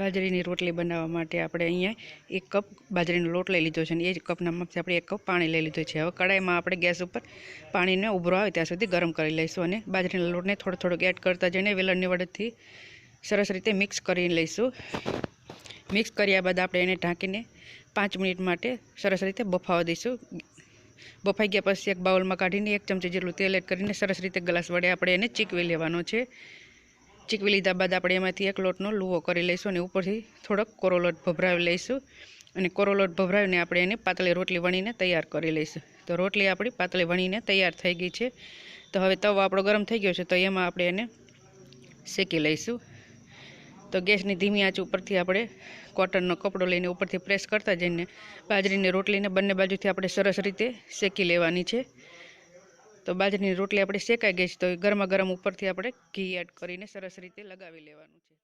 બાજરીની રોટલી બનાવવા માટે આપણે અહીંયા એક કપ બાજરીનો લોટ લઈ લીધો છે અને એ જ કપના માપથી આપણે એક કપ પાણી લઈ લીધું છે. હવે કડાઈમાં આપણે ગેસ ઉપર પાણીને ઉભરો આવે ત્યાં સુધી ગરમ કરી લઈશું અને બાજરીના લોટને થોડો થોડોક એડ કરતા જઈને વેલણની વડથી સરસ રીતે મિક્સ કરી લઈશું. મિક્સ કર્યા બાદ આપણે એને ઢાંકીને પાંચ મિનિટ માટે સરસ રીતે બફાવા દઈશું. બફાઈ ગયા પછી એક બાઉલમાં કાઢીને એક ચમચી જેટલું તેલ એડ કરીને સરસ રીતે ગ્લાસ વડે આપણે એને ચીકવી લેવાનો છે. ચીકવી લીધા બાદ આપણે એમાંથી એક લોટનો લુવો કરી લઈશું અને ઉપરથી થોડોક કોરોલોટ ભભરાવી લઈશું. અને કોરોલોટ ભભરાવીને આપણે એને પાતળી રોટલી વણીને તૈયાર કરી લઈશું. તો રોટલી આપણી પાતળી વણીને તૈયાર થઈ ગઈ છે. તો હવે તવો આપણો ગરમ થઈ ગયો છે, તો એમાં આપણે એને શેકી લઈશું. તો ગેસની ધીમી આંચ ઉપરથી આપણે કોટનનો કપડો લઈને ઉપરથી પ્રેસ કરતા જઈને બાજરીને રોટલીને બંને બાજુથી આપણે સરસ રીતે શેકી લેવાની છે. તો બાજરીની રોટલી આપણે શેકાઈ ગઈ છે, તો ગરમા ગરમ ઉપરથી આપણે ઘી એડ કરીને સરસ રીતે લગાવી લેવાનું છે.